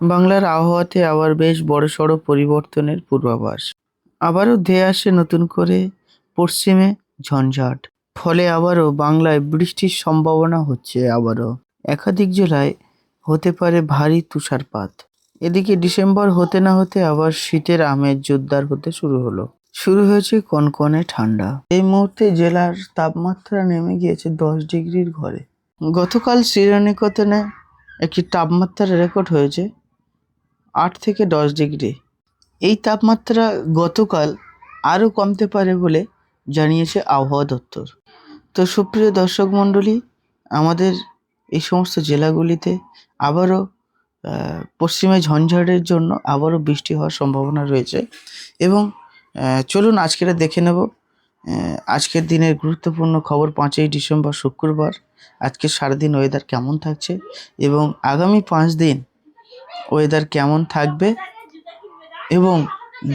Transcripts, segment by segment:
বাংলার আবহাওয়াতে আবার বেশ বড়সড় পরিবর্তনের পূর্বাভাস। আবারও ধেয়ে আসে নতুন করে পশ্চিমে ঝঞ্ঝাট। ফলে আবারও বাংলায় বৃষ্টির সম্ভাবনা হচ্ছে আবারও। একাধিক জেলায় হতে পারে ভারী তুষারপাত। এদিকে ডিসেম্বর হতে না হতে আবার শীতের আমেজ জোরদার হতে শুরু হলো। শুরু হয়েছে কনকনে ঠান্ডা। এই মুহূর্তে জেলার তাপমাত্রা নেমে গিয়েছে দশ ডিগ্রির ঘরে। গতকাল শ্রীরণিকতনে একটি তাপমাত্রার রেকর্ড হয়েছে আট থেকে দশ ডিগ্রি। এই তাপমাত্রা গতকাল আরও কমতে পারে বলে জানিয়েছে আবহাওয়া দপ্তর। তো সুপ্রিয় দর্শক মণ্ডলী, আমাদের এই সমস্ত জেলাগুলিতে আবারও পশ্চিমে ঝঞ্ঝাটের জন্য আবারও বৃষ্টি হওয়ার সম্ভাবনা রয়েছে এবং চলুন আজকের দেখে নেব আজকের দিনের গুরুত্বপূর্ণ খবর পাঁচই ডিসেম্বর শুক্রবার। আজকে সারাদিন ওয়েদার কেমন থাকছে এবং আগামী পাঁচ দিন ওয়েদার কেমন থাকবে এবং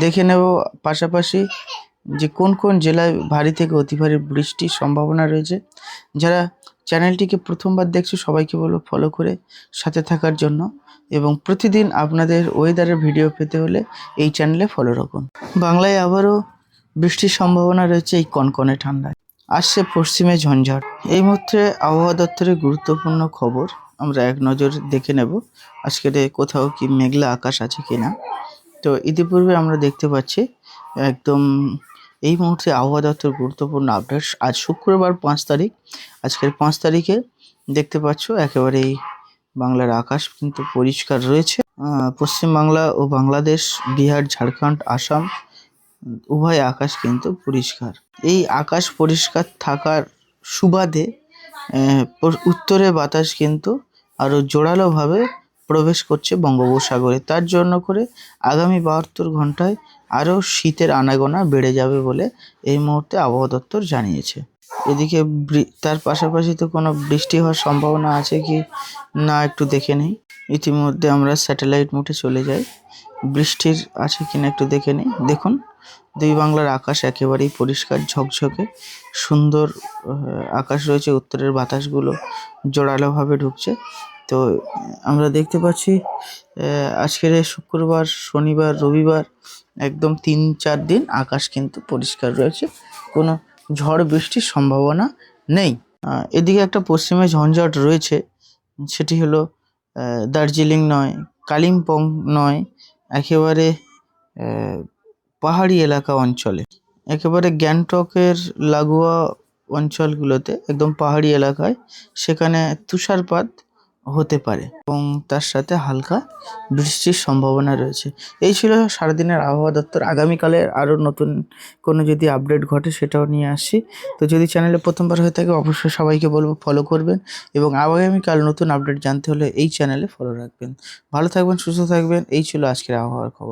দেখে নেব পাশাপাশি যে কোন কোন জেলায় ভারী থেকে অতি ভারী বৃষ্টির সম্ভাবনা রয়েছে। যারা চ্যানেলটিকে প্রথমবার দেখছ, সবাইকে বলব ফলো করে সাথে থাকার জন্য এবং প্রতিদিন আপনাদের ওয়েদারের ভিডিও পেতে হলে এই চ্যানেলে ফলো রাখুন। বাংলায় আবারও বৃষ্টির সম্ভাবনা রয়েছে এই কনকনে ঠান্ডায়। আসছে পশ্চিমে ঝঞ্ঝাট। এই মুহূর্তে আবহাওয়া দপ্তরের গুরুত্বপূর্ণ খবর আমরা এক নজর দেখে নেব, আজকের কোথাও কি মেঘলা আকাশ আছে কিনা তো ইতিপূর্বে আমরা দেখতে পাচ্ছি, একদম এই মুহূর্তে আবহাওয়া দপ্তর গুরুত্বপূর্ণ আপডেট আজ শুক্রবার পাঁচ তারিখ, আজকের পাঁচ তারিখে দেখতে পাচ্ছ একেবারেই বাংলার আকাশ কিন্তু পরিষ্কার রয়েছে। পশ্চিমবাংলা ও বাংলাদেশ, বিহার, ঝাড়খণ্ড, আসাম উভয় আকাশ কিন্তু পরিষ্কার। এই আকাশ পরিষ্কার থাকার সুবাদে উত্তরে বাতাস কিন্তু আরও জোরালোভাবে প্রবেশ করছে বঙ্গোপসাগরে। তার জন্য করে আগামী বাহাত্তর ঘন্টায় আরও শীতের আনাগোনা বেড়ে যাবে বলে এই মুহূর্তে আবহাওয়া দপ্তর জানিয়েছে। এদিকে তার পাশাপাশি তো কোনো বৃষ্টি হওয়ার সম্ভাবনা আছে কি না একটু দেখে নেই। ইতিমধ্যে আমরা স্যাটেলাইট মোডে চলে যাই। বৃষ্টির আছে কিনা একটু দেখে নিই। দেখুন, দুই বাংলার আকাশ একেবারেই পরিষ্কার, ঝকঝকে, সুন্দর আকাশ রয়েছে, উত্তরের বাতাসগুলো জোরালোভাবে ঢুকছে। তো, আমরা দেখতে পাচ্ছি আজকের শুক্রবার, শনিবার, রবিবার, একদম তিন চার দিন আকাশ কিন্তু পরিষ্কার রয়েছে। কোনো ঝড় বৃষ্টির সম্ভাবনা নেই। এদিকে একটা পশ্চিমে ঝঞ্ঝাট রয়েছে, সেটি হলো দার্জিলিং নয়, কালিম্পং নয়, একেবারে পাহাড়ি এলাকা অঞ্চলে। একেবারে গ্যাংটকের লাগোয়া অঞ্চলগুলোতে, একদম পাহাড়ি এলাকায়, সেখানে তুষারপাত হতে পারে এবং তার সাথে হালকা বৃষ্টির সম্ভাবনা রয়েছে। এই ছিল সারাদিনের আবহাওয়া দপ্তর। আগামীকালের আরও নতুন কোনো যদি আপডেট ঘটে সেটাও নিয়ে আসি। তো যদি চ্যানেলে প্রথমবার হয়ে থাকে, অবশ্যই সবাইকে বলব ফলো করবেন এবং আগামীকাল নতুন আপডেট জানতে হলে এই চ্যানেলে ফলো রাখবেন। ভালো থাকবেন, সুস্থ থাকবেন। এই ছিল আজকের আবহাওয়ার খবর।